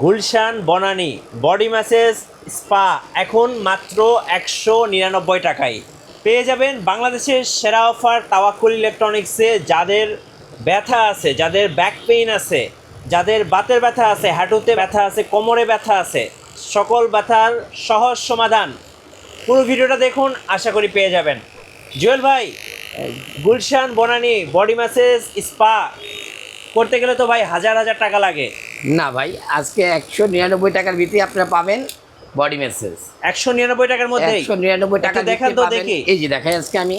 Gulshan, Banani, body massage, spa, এখন মাত্র একশো নিরানব্বই টাকায়। পেয়ে যাবেন বাংলাদেশের সেরা অফার তাওয়াকুল ইলেকট্রনিক্সে যাদের ব্যথা আছে, যাদের ব্যাক পেইন আছে, যাদের বাতের ব্যথা আছে, হাঁটুতে ব্যথা আছে, কোমরে ব্যথা আছে, সকল ব্যথার সহজ সমাধান পুরো ভিডিওটা দেখুন, আশা করি পেয়ে যাবেন। জুয়েল ভাই, Gulshan, Banani, body massage, spa, করতে গেলে তো ভাই হাজার হাজার টাকা লাগে। না ভাই আজকে একশো নিরানব্বই টাকার ভিতরে আপনারা পাবেন বডি মেসেজ একশো নিরানব্বই টাকার মধ্যে একশো নিরানব্বই টাকা দেখান তো দেখি। এই যে দেখেন আজকে আমি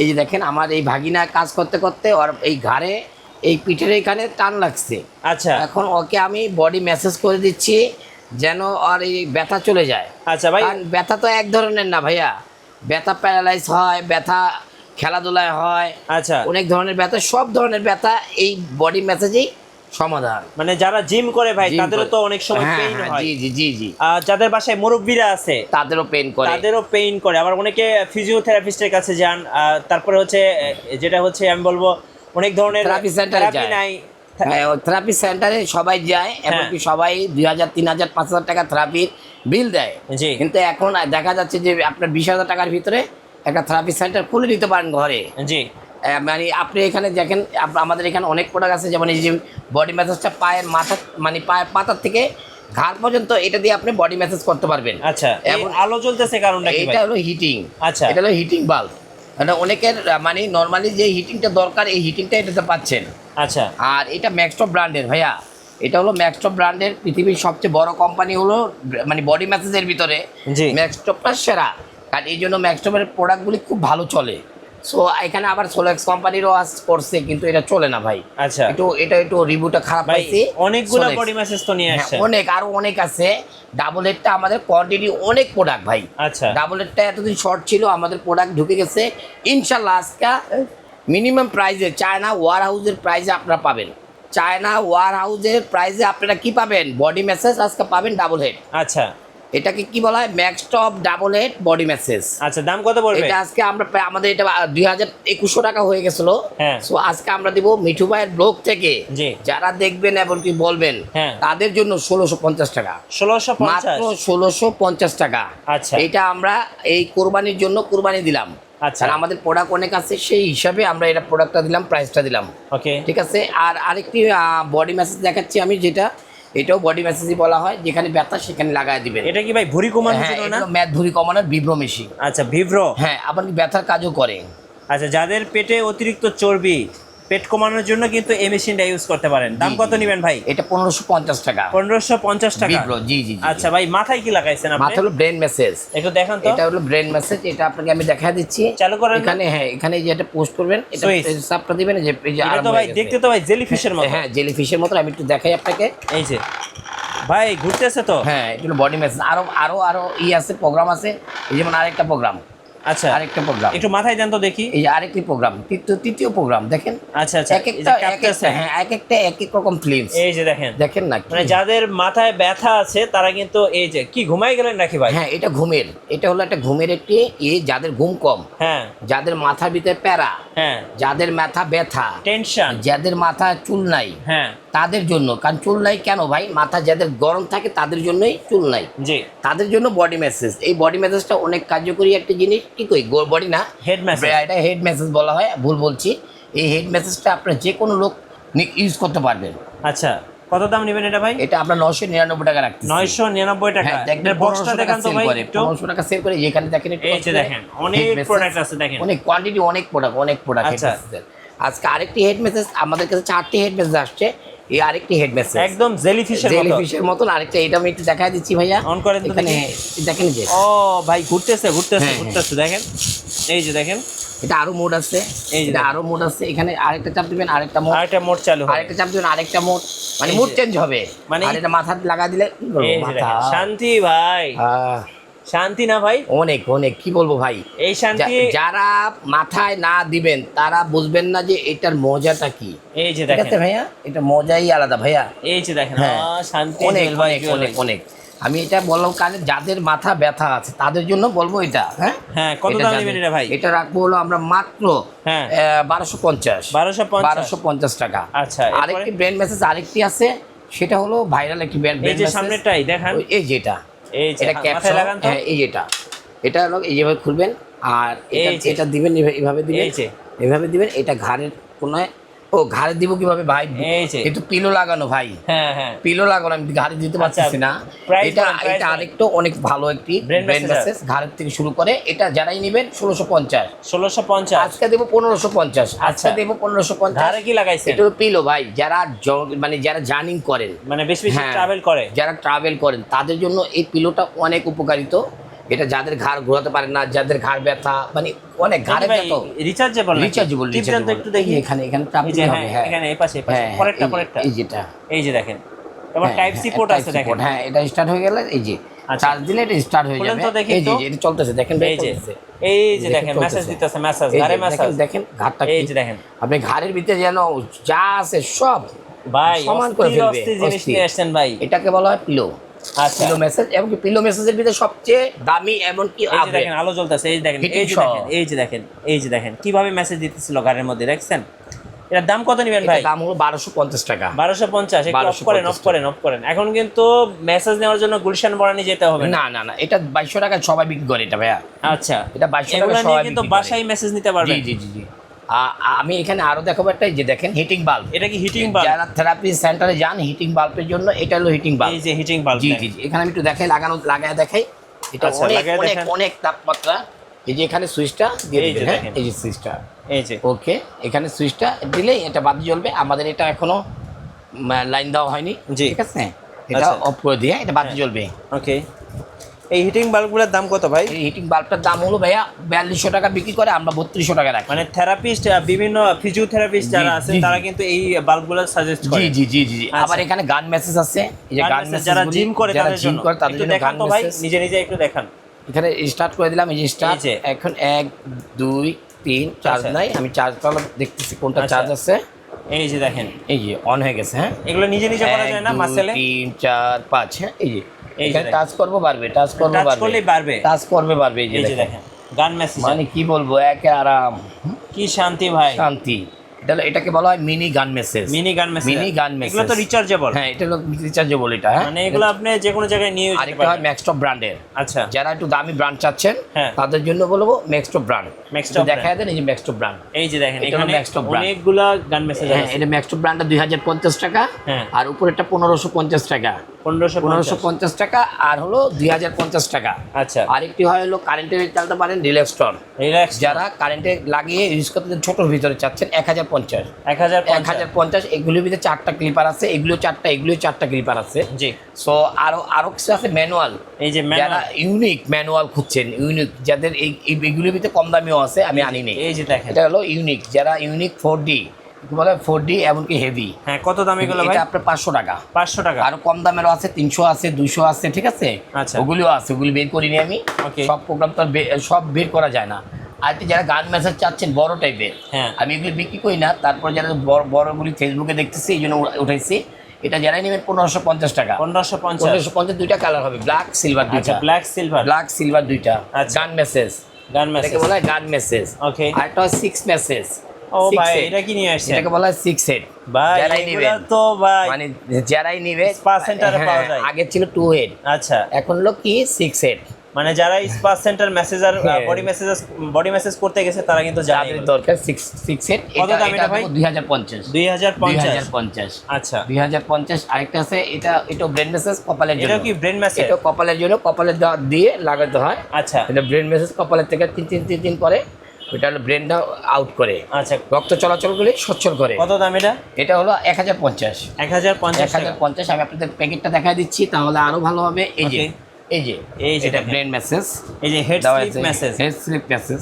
এই যে দেখেন আমার এই ভাগিনা কাজ করতে করতে ওর এই ঘাড়ে এই পিঠের এখানে টান লাগছে। আচ্ছা। এখন ওকে আমি বডি মেসেজ করে দিচ্ছি যেন আর এই ব্যথা চলে যায়। আচ্ছা ভাই। ব্যথা তো এক ধরনের না ভাইয়া। ব্যথা প্যারালাইজ হয় ব্যথা খেলাধুলায় হয়। আচ্ছা। অনেক ধরনের ব্যথা সব ধরনের ব্যথা এই বডি মেসেজেই সমাধান। মানে যারা জিম করে ভাই তাদেরও তো অনেক সময় হ্যাঁ, পেইন হ্যাঁ, হয়। জি জি জি জি। যাদের বাসায় মুরব্বীরা আছে তাদেরও পেন করে। তাদেরও পেইন করে। আবার অনেকে ফিজিওথেরাপিস্টের কাছে যান তারপরে হচ্ছে যেটা হচ্ছে আমি বলব অনেক ধরনের therapy যায়। নাই। থেরাপি সেন্টারে সবাই যায় হ্যাঁ। এমনকি সবাই দুই হাজার তিন হাজার পাঁচ হাজার টাকা থেরাপির বিল দেয়। জি। কিন্তু এখন দেখা যাচ্ছে যে আপনার বিশ হাজার টাকার ভিতরে একটা থেরাপি সেন্টার খুলে দিতে পারেন ঘরে। জি। মানে আপনি এখানে দেখেন আমাদের এখানে অনেক প্রোডাক্ট আছে যেমন এই যে বডি ম্যাসাজটা পায়ের মাথা মানে পায়ের পাতার থেকে ঘাড় পর্যন্ত এটা দিয়ে আপনি বডি ম্যাসাজ করতে পারবেন। আচ্ছা এমন- আলো জ্বলতেছে কারণটা এটা হলো হিটিং আচ্ছা। এটা হলো হিটিং বাল্ব মানে অনেকের মানে নর্মালি যে হিটিংটা দরকার এই হিটিংটা এটাতে পাচ্ছেন। আচ্ছা। আর এটা ম্যাক্সটপ ব্র্যান্ডের ভাইয়া। এটা হলো ম্যাক্সটপ ব্র্যান্ডের পৃথিবীর সবচেয়ে বড় কোম্পানি হলো মানে বডি ম্যাসেজের ভিতরে জি। ম্যাক্সটপটা সেরা। আর এই জন্য ম্যাক্সটপের প্রোডাক্টগুলি খুব ভালো চলে। সো এখানে আবার সোলেক্স কোম্পানিরও আস করছে কিন্তু এটা চলে না ভাই। আচ্ছা। একটু এটা একটু রিভিউটা খারাপ পাইছি। অনেকগুলো বডি ম্যাসেজ তো নিয়ে হ্যাঁ, আসছেন। অনেক আরও অনেক আছে। ডাবল হেডটা আমাদের কোয়ান্টিটি অনেক প্রোডাক্ট ভাই। আচ্ছা। ডাবল হেডটা এতদিন শর্ট ছিল আমাদের প্রোডাক্ট ঢুকে গেছে। ইনশাল্লাহ আজকে মিনিমাম প্রাইসে চায়না ওয়ার হাউসের প্রাইসে আপনারা পাবেন। চায়না ওয়ার হাউসের প্রাইসে আপনারা কি পাবেন? বডি মেসেজ আজকে পাবেন ডাবল হেড আচ্ছা। এটাকে কি বলা হয়? Maxtop double head body massage. আচ্ছা দাম কত পড়বে? এটা আজকে আমরা আমাদের এটা দুই হাজার একুশশো টাকা হয়ে গেছিল। হ্যাঁ। সো আজকে আমরা দিব মিঠু ভাইয়ের ব্লগ থেকে। যারা দেখবেন এমনকি বলবেন হ্যাঁ। তাদের জন্য ষোলোশো পঞ্চাশ টাকা। ষোলোশো মাত্র ষোলোশো পঞ্চাশ টাকা। আচ্ছা। এটা আমরা এই কোরবানির জন্য কোরবানি দিলাম। আচ্ছা। আর আমাদের প্রোডাক্ট অনেক আছে সেই হিসাবে আমরা এটা প্রোডাক্টটা দিলাম প্রাইসটা দিলাম। ওকে ঠিক আছে? আর আরেকটি বডি ম্যাসেজ দেখাচ্ছি আমি যেটা। এটাও বডি ম্যাসেজই বলা হয় যেখানে ব্যথা সেখানে লাগায় দিবেন। এটা কি ভাই ভুরি কমানোর হ্যাঁ জন্য না? এটা ম্যাথ ভুরি কমানোর বিভ্র মেশিন। আচ্ছা বিভ্র? হ্যাঁ আবার কি ব্যথার কাজও করে। আচ্ছা যাদের পেটে অতিরিক্ত চর্বি পেট কমানোর জন্য কিন্তু এই মেশিনটা ইউজ করতে পারেন। দাম কত। নেবেন ভাই? এটা পনেরোশো পঞ্চাশ টাকা। পনেরোশো পঞ্চাশ টাকা? জি জি। আচ্ছা ভাই মাথায় কি লাগাইছেন আপনি? মাথা হলো ব্রেন মেসেজ একটু দেখান তো। এটা হলো ব্রেন মেসেজ এটা আপনাকে আমি দেখা দিচ্ছি। চালু করেন এখানে হ্যাঁ এখানে যে এটা পোস্ট করবেন এটা। সাপটা দিবেন যে এই যে এটা তো ভাই দেখতে তো ভাই জেলি ফিশের মতো। হ্যাঁ জেলি ফিশের মতো আমি একটু দেখাই আপনাকে। এই যে ভাই ঘুরতেছে তো? হ্যাঁ এটা হলো বডি মেসেজ আরও আরও আরও ই আছে প্রোগ্রাম আছে। এই যেমন আরেকটা প্রোগ্রাম আচ্ছা আরেকটা প্রোগ্রাম একটু মাথায় দেন তো দেখি। এই আরেকটি প্রোগ্রাম তৃতীয় তৃতীয় প্রোগ্রাম দেখেন? আচ্ছা আচ্ছা এক একটা এক একটা হ্যাঁ এক একটা এক এক রকম ফিল্মস এই যে দেখেন। দেখেন না মানে যাদের মাথায় ব্যথা আছে তারা কিন্তু এই যে কি ঘুমাই গেলেন নাকি ভাই? হ্যাঁ এটা ঘুমের। এটা হলো একটা ঘুমের একটি ইয়ে যাদের ঘুম কম হ্যাঁ। যাদের মাথার ভিতরে প্যারা হ্যাঁ। যাদের মাথা ব্যথা টেনশন যাদের মাথা চুল নাই হ্যাঁ। তাদের জন্য কারণ চুল নাই কেন ভাই? মাথা যাদের গরম থাকে তাদের জন্যই চুল নাই। জি। তাদের জন্য বডি ম্যাসেজ এই বডি ম্যাসেজটা অনেক কার্যকরী একটা জিনিস। কি কই? বডি না? হেড ম্যাসেজ এটা হেড মেসেজ বলা হয় ভুল বলছি। এই হেড মেসেজটা আপনার যে কোনো লোক ইউজ করতে পারবেন। আচ্ছা কত দাম নেবেন এটা ভাই? এটা আমরা নশো নিরানব্বই টাকা রাখছি নয়শো নিরানব্বই টাকা। হ্যাঁ দেখবেন বক্সটা দেখান তো ভাই করে একটু। পনেরোশো টাকা সেল করে যেখানে দেখেন একটু এই যে দেখেন অনেক প্রোডাক্ট আছে দেখেন। অনেক কোয়ান্টিটি অনেক প্রোডাক্ট অনেক প্রোডাক্ট আচ্ছা। আজকে আরেকটি হেড মেসেজ আমাদের কাছে চারটি হেড মেসেজ আসছে। এই আরেকটি হেড একদম মতো। আরেকটা এটা আমি একটু দিচ্ছি ভাইয়া। On করেন তো এখানে দেখেন যে। ও ভাই ঘুরতেছে ঘুরতেছে হ্যাঁ, ঘুরতেছে দেখেন। এই যে দেখেন। এটা আরও মোড আছে। এই যে আরও মোড আছে। এখানে আরেকটা চাপ দিবেন আরেকটা মোড আরেকটা মোট চালু আরেকটা চাপ দিবেন আরেকটা মোড মানে মুড চেঞ্জ হবে। মানে এটা মাথা লাগা দিলে শান্তি ভাই। আহ, শান্তি না ভাই? অনেক অনেক। কি বলব ভাই? এই শান্তি যারা মাথায় না দিবেন তারা বুঝবেন না যে এটার মজাটা কি। এই যে দেখেন। ভাইয়া? এটা মজাই আলাদা ভাইয়া। এই যে দেখেন। হ্যাঁ। শান্তি অনেক অনেক অনেক অনেক। আমি এটা বললাম কারণ যাদের মাথা ব্যথা আছে তাদের জন্য বলব এটা হ্যাঁ? হ্যাঁ কত দাম নেবেন এটা ভাই? এটা রাখব হলো আমরা মাত্র হ্যাঁ। বারোশো পঞ্চাশ। বারোশো পঞ্চাশ। বারোশো পঞ্চাশ টাকা। আচ্ছা, আরেকটি ব্রেন মেসেজ আরেকটি আছে সেটা হলো ভাইরাল একটি ব্র্যান্ড এই যে সামনেরটাই দেখান। এই যেটা এটা হ্যাঁ এই যেটা এটা। এইভাবে খুলবেন আর এটা এটা দিবেন এভাবে- দিবেন এভাবে দিবেন এটা ঘাড়ের কোনায় ও ঘাড়ে দিব কীভাবে ভাই? একটু পিলো লাগানো ভাই। হ্যাঁ হ্যাঁ। পিলো লাগানো আমি ঘাড়ে দিতে আচ্ছা, পারতেছি না। এটা এটা। আরেকটু অনেক ভালো একটি ব্র্যান্ড। ঘাড়ের থেকে শুরু করে। এটা যারাই নেবেন ষোলোশো পঞ্চাশ। ষোলোশো পঞ্চাশ। আজকে দেবো পনেরোশো পঞ্চাশ। আজকে আচ্ছা। দেবো পনেরোশো পঞ্চাশ। কি লাগাইছেন? এটা পিলো ভাই। যারা মানে যারা জার্নিং করেন। মানে বেশি বেশি হ্যাঁ। ট্রাভেল করে। যারা ট্রাভেল করেন তাদের জন্য এই পিলোটা অনেক উপকারিত। এটা যাদের ঘাড় ঘোরাতে পারে না যাদের ঘাড় ব্যথা মানে অনেক ঘাড়ে ব্যথা রিচার্জেবল রিচার্জেবল তো একটু দেখি। এখানে এখানে চাপ দিতে হ্যাঁ হবে হ্যাঁ এখানে এই পাশে পাশে। হ্যাঁ, পরেরটা পরেরটা। এই যেটা। এই যে দেখেন। এবার হ্যাঁ, টাইপ সি হ্যাঁ, পোর্ট আছে দেখেন। হ্যাঁ এটা স্টার্ট হয়ে গেলে এই যে আচ্ছা। চার্জ দিলে এটা স্টার্ট হয়ে যাবে। এই যে এটা চলতেছে দেখেন এই যে এই যে দেখেন মেসেজ দিতেছে মেসেজ দেখেন মেসেজ দেখেন ঘাটটা এই যে দেখেন। আপনি ঘাড়ের ভিতরে যেন যা আছে সব ভাই সমান করে ফেলবে, জিনিস নিয়ে আসছেন ভাই। এটাকে বলা হয় পিলো আচ্ছা পিলো মেসেজ এমনকি পিলো মেসেজের ভিতরে সবচেয়ে দামি এমনকি এই যে দেখেন আলো জ্বলতেছে এই দেখেন এই যে দেখেন এই যে দেখেন এই যে দেখেন কীভাবে মেসেজ দিতেছিল গাড়ির মধ্যে দেখছেন? এটার দাম কত নেবেন ভাই? দাম হলো বারোশো পঞ্চাশ টাকা। বারোশো পঞ্চাশ অফ 1250 করেন অফ করেন অফ করেন। এখন কিন্তু মেসেজ নেওয়ার জন্য গুলশান বরানি যেতে হবে না। না না এটা বাইশশো টাকা সবাই বিক্রি করে এটা ভাইয়া। আচ্ছা। এটা 2200 টাকা কিন্তু বাসায় মেসেজ নিতে জি পারবেন জি জি জি। আমি এখানে আরও দেখাবো একটা যে দেখেন হিটিং বাল্ব এটা কি হিটিং বাল্ব যারা থেরাপি সেন্টারে যান হিটিং বাল্বের জন্য এটা হলো হিটিং বাল্ব এই যে হিটিং বাল্ব জি জি এখানে আমি একটু দেখাই লাগানো লাগায় দেখাই। এটা আচ্ছা, অনেক অনেক অনেক তাপমাত্রা। এই যে এখানে সুইচটা দিয়ে দিবেন হ্যাঁ। এই যে সুইচটা এই যে। ওকে এখানে সুইচটা দিলেই এটা বাদ জ্বলবে। আমাদের এটা এখনও লাইন দেওয়া হয়নি। জি। ঠিক আছে? এটা আচ্ছা। অফ করে দিয়ে এটা বাদ হ্যাঁ। জ্বলবে। ওকে এই হিটিং বাল্বগুলোর দাম কত ভাই? এই হিটিং বাল্বটার দাম হলো ভাইয়া বিয়াল্লিশশো টাকা বিক্রি করে আমরা বত্রিশশো টাকা রাখি। মানে থেরাপিস্ট বিভিন্ন ফিজিওথেরাপিস্ট যারা আছেন তারা কিন্তু এই বাল্বগুলো সাজেস্ট করে। জি জি জি জি। আচ্ছা। আবার এখানে গান মেসেজ আছে। এই যে গান মেসেজ যারা জিম করে যারা তাদের জিম করে তাদের জন্য দেখান গান ভাই নিজে নিজে একটু দেখান। এখানে স্টার্ট করে দিলাম এই যে স্টার্ট এখন এক দুই তিন চার্জ আচ্ছা। নাই আমি চার্জ করলাম দেখতেছি কোনটা আচ্ছা। চার্জ আছে। এই যে দেখেন। এই যে অন হয়ে গেছে হ্যাঁ? এগুলো নিজে নিজে করা যায় না মাসেলে তিন চার পাঁচ হ্যাঁ? এই যে। এখানে টাচ করব বাড়বে টাচ করব বাড়বে। করলেই টাচ করবে বাড়বে এই যে দেখেন গান মেসেজ মানে কি বলব একে আরাম। কি শান্তি ভাই। শান্তি। এটা এটাকে বলা হয় mini gun massage mini gun massage mini gun এগুলো তো রিচার্জেবল হ্যাঁ এটা রিচার্জেবল এটা হ্যাঁ। মানে এগুলো আপনি যে কোনো জায়গায় নিয়ে যেতে আরেকটা হয় ম্যাক্সটপ ব্র্যান্ডের আচ্ছা। যারা একটু দামি ব্র্যান্ড চাচ্ছেন হ্যাঁ। তাদের জন্য বলব ম্যাক্সটপ ব্র্যান্ড Maxtop দেখা দেন এই যে ম্যাক্সটপ ব্র্যান্ড এই যে দেখেন এখানে Maxtop brand। অনেকগুলা গান মেসেজ হ্যাঁ আছে। এটা ম্যাক্সটপ ব্র্যান্ডটা দুই হাজার পঞ্চাশ টাকা হ্যাঁ। আর উপরেরটা পনেরোশো পঞ্চাশ টাকা। পনেরোশো পঞ্চাশ। টাকা আর হলো দুই হাজার পঞ্চাশ টাকা। আচ্ছা। আরেকটি হয় হলো কারেন্টে চালাতে পারেন রিল্যাক্সটন রিল্যাক্স যারা কারেন্টে লাগিয়ে ইউজ করতে ছোটোর ভিতরে চাচ্ছেন এক হাজার পঞ্চাশ। এক হাজার এক হাজার পঞ্চাশ এগুলির ভিতরে চারটা ক্লিপার আছে এগুলো চারটা এগুলো চারটা ক্লিপার আছে। জি। সো আরও আরও কিছু আছে ম্যানুয়াল এই যে যারা ইউনিক ম্যানুয়াল খুঁজছেন ইউনিক যাদের এই এগুলির ভিতরে কম দামিও আছে আমি আনি নেই। এই যে দেখেন। এটা হলো ইউনিক যারা ইউনিক ফোর ডি বলে ফোর ডি এমনকি হেভি হ্যাঁ কত দাম এগুলো ভাই? আপনার পাঁচশো টাকা। পাঁচশো টাকা। আরও কম দামেরও আছে তিনশো আছে দুইশো আছে ঠিক আছে? আচ্ছা। ওগুলিও আছে ওগুলি বের করিনি আমি. সব প্রোগ্রাম তো সব বের করা যায় না। আর যারা গান মেসেজ চাচ্ছেন বড় টাইপের হ্যাঁ। আমি এগুলি বিক্রি করি না। তারপর যারা বড় বড়গুলি ফেসবুকে দেখতেছি এই জন্য উঠাইছি। এটা যারাই নেবেন পনেরোশো পঞ্চাশ টাকা। পনেরোশো পঞ্চাশ। পনেরোশো পঞ্চাশ দুইটা কালার হবে ব্ল্যাক সিলভার দুইটা। ব্ল্যাক সিলভার ব্ল্যাক সিলভার দুইটা। আচ্ছা। গান মেসেজ গান মেসেজ বলা হয় গান মেসেজ Okay. আরেকটা হয় সিক্স মেসেজ ও ভাই এটা কি নিয়ে আসছেন? এটাকে বলা হয় সিক্স হেড ভাই যারাই তো ভাই মানে যারাই নিবে Spa center পাওয়া যায়। আগে ছিল টু হেড আচ্ছা। এখন কি সিক্স হেড মানে যারা spa centre massager. Body massage body massage করতে গেছে তারা কিন্তু জানে দরকার কত দাম এটা ভাই? আচ্ছা। দুই হাজার পঞ্চাশ আরেকটা আছে এটা এটা ব্রেন মেসেজ কপালের জন্য। এটা কি ব্রেন মেসেজ এটা কপালের জন্য কপালের দিয়ে লাগাতে হয়। আচ্ছা। এটা ব্রেন মেসেজ কপালের থেকে তিন তিন তিন তিন করে। ওটা হলো ব্রেনটা আউট করে। আচ্ছা। রক্ত চলাচলগুলি সচ্ছল করে। কত দাম এটা? এটা হলো এক হাজার পঞ্চাশ। এক হাজার পঞ্চাশ এক হাজার পঞ্চাশ আমি আপনাদের প্যাকেটটা দেখা দিচ্ছি তাহলে আরও ভালো হবে। এই যে এই যে এই যে এটা ব্রেন মেসেজ এই যে head sleep massage head sleep massage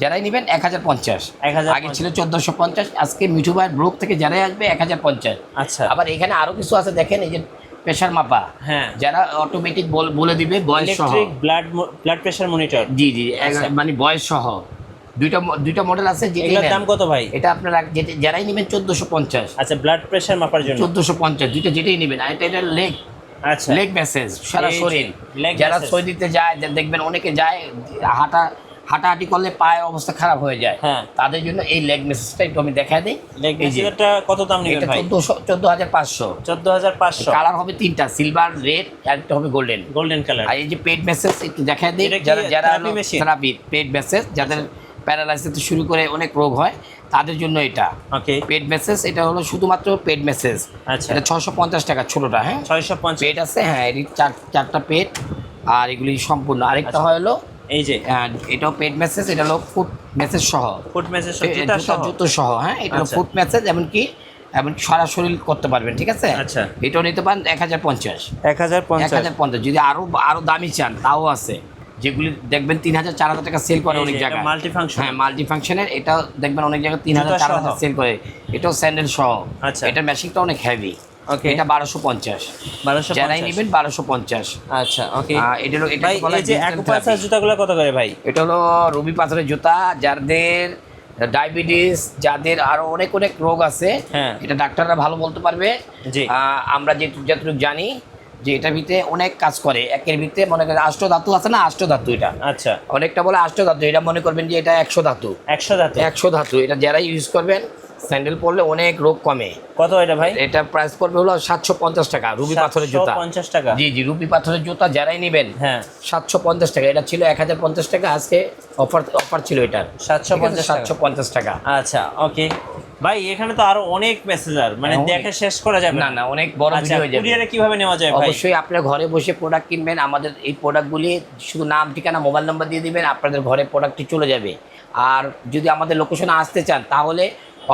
যারাই নেবেন এক হাজার পঞ্চাশ। 1050 আগে ছিল চোদ্দোশো পঞ্চাশ আজকে মিঠু ভাইয়ের গ্রুপ থেকে যারাই আসবে এক হাজার পঞ্চাশ। আচ্ছা। আবার এখানে আরও কিছু আছে দেখেন এই যে প্রেশার মাপা হ্যাঁ। যারা অটোমেটিক বলে দিবে বয়স সহ ব্লাড ব্লাড প্রেশার মনিটর জি জি আচ্ছা। মানে বয়স সহ দুইটা দুইটা মডেল আছে এগুলোর দাম কত ভাই? এটা আপনারা যারাই নেবেন চোদ্দোশো পঞ্চাশ। আচ্ছা ব্লাড প্রেশার মাপার জন্য? চোদ্দোশো পঞ্চাশ দুইটা যেটাই নেবেন। আর এটা এটা লেগ আচ্ছা। লেগ মেসেজ সারা শরীর। leg যারা massage। সই দিতে যায় দেখবেন অনেকে যায় হাঁটা হাঁটাহাঁটি করলে পায়ের অবস্থা খারাপ হয়ে যায়। হ্যাঁ। তাদের জন্য এই লেগ মেসেজটা একটু আমি দেখা দিই। লেগ যে, কত দাম নেবেন ভাই? চোদ্দোশো চোদ্দ হাজার পাঁচশো। চোদ্দ হাজার পাঁচশো। কালার হবে তিনটা সিলভার রেড আর একটা হবে গোল্ডেন গোল্ডেন কালার আর এই যে পেড মেসেজ একটু দেখা দিই। যারা যারা থেরাপি পেড মেসেজ যাদের প্যারালাইসিস থেকে শুরু করে অনেক রোগ হয় তাদের জন্য এটা। ওকে পেড মেসেজ এটা হলো শুধুমাত্র পেড মেসেজ আচ্ছা। এটা ছশো পঞ্চাশ টাকা ছোটোটা হ্যাঁ? ছয়শো পঞ্চাশ। পেড আছে হ্যাঁ এটি চার চারটা পেড আর এগুলি সম্পূর্ণ। আরেকটা আচ্ছা। হয় হলো এই যে। এটাও পেড মেসেজ এটা হলো ফুট মেসেজ সহ। ফুট মেসেজ সহ জুতো সহ? হ্যাঁ এটা আচ্ছা। ফুট মেসেজ এমনকি এমনকি সরাসরি করতে পারবেন ঠিক আছে? আচ্ছা। এটাও নিতে পারেন এক হাজার পঞ্চাশ। এক হাজার পঞ্চাশ যদি আরও আরও দামি চান তাও আছে। যেগুলি দেখবেন তিন হাজার চার হাজার টাকা সেল করে অনেক এটা জায়গায়। multifunction। হ্যাঁ মাল্টি ফাংশনের এটাও দেখবেন অনেক জায়গায় তিন হাজার চার হাজার সেল করে। এটাও স্যান্ডেল সহ। আচ্ছা। এটা মেশিনটা অনেক হেভি Okay. এটা বারোশো পঞ্চাশ। বারোশো যারাই নেবেন বারোশো পঞ্চাশ। আচ্ছা ওকে এটা হলো এটা বলা যে digital জুতাগুলো কত করে ভাই? এটা হলো রবি পাথরের জুতা যাদের ডায়াবেটিস যাদের আরও অনেক অনেক রোগ আছে হ্যাঁ। এটা ডাক্তাররা ভালো বলতে পারবে। আমরা যে যতটুকু জানি যে এটার ভিতরে অনেক কাজ করে। একের ভিতরে মনে করেন আষ্ট ধাতু আছে না? আষ্ট ধাতু এটা। আচ্ছা। অনেকটা বলে আষ্ট ধাতু। এটা মনে করবেন যে এটা একশো ধাতু। একশো ধাতু। একশো ধাতু। এটা যারা ইউজ করবেন স্যান্ডেল পরলে অনেক রোগ কমে। কত এটা ভাই? এটা প্রাইস পড়বে হলো সাতশো পঞ্চাশ টাকা রুবি পাথরের জুতা। পঞ্চাশ টাকা। জি জি রুবি পাথরের জুতা যারাই নেবেন হ্যাঁ। সাতশো পঞ্চাশ টাকা। এটা ছিল এক হাজার পঞ্চাশ টাকা আজকে অফার অফার ছিল এটার। 750 সাতশো পঞ্চাশ টাকা। আচ্ছা ওকে ভাই এখানে তো আরও অনেক মেসেজার মানে দেখে শেষ করা যাবে না। না অনেক বড় আচ্ছা ভিডিও হয়ে যাবে কুরিয়ারে কীভাবে নেওয়া যায় ভাই? অবশ্যই আপনার ঘরে বসে প্রোডাক্ট কিনবেন আমাদের এই প্রোডাক্টগুলি শুধু নাম ঠিকানা মোবাইল নাম্বার দিয়ে দিবেন আপনাদের ঘরে প্রোডাক্টটি চলে যাবে। আর যদি আমাদের লোকেশনে আসতে চান তাহলে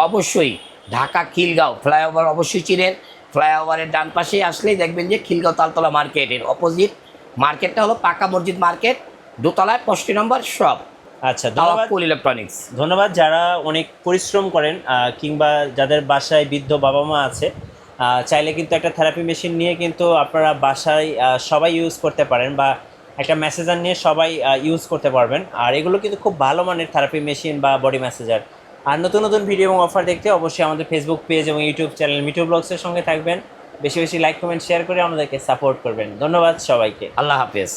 অবশ্যই ঢাকা খিলগাঁও ফ্লাইওভার অবশ্যই চিনেন। ফ্লাইওভারের ডান পাশেই আসলেই দেখবেন যে খিলগাঁও তালতলা মার্কেটের অপোজিট মার্কেটটা হলো পাকা মসজিদ মার্কেট দোতলায় পঁয়ষট্টি নম্বর শপ আচ্ছা ধন্যবাদ। তাওয়াক্কুল ইলেকট্রনিক্স। ধন্যবাদ যারা অনেক পরিশ্রম করেন কিংবা যাদের বাসায় বৃদ্ধ বাবা মা আছে চাইলে কিন্তু একটা থেরাপি মেশিন নিয়ে কিন্তু আপনারা বাসায় সবাই ইউজ করতে পারেন বা একটা মেসেজার নিয়ে সবাই ইউজ করতে পারবেন। আর এগুলো কিন্তু খুব ভালো মানের থেরাপি মেশিন বা বডি মেসেজার আর নতুন নতুন ভিডিও এবং অফার দেখতে অবশ্যই আমাদের ফেসবুক পেজ এবং ইউটিউব চ্যানেল মিটু ব্লগসের সঙ্গে থাকবেন। বেশি বেশি লাইক কমেন্ট শেয়ার করে আমাদেরকে সাপোর্ট করবেন। ধন্যবাদ সবাইকে। আল্লাহ হাফেজ।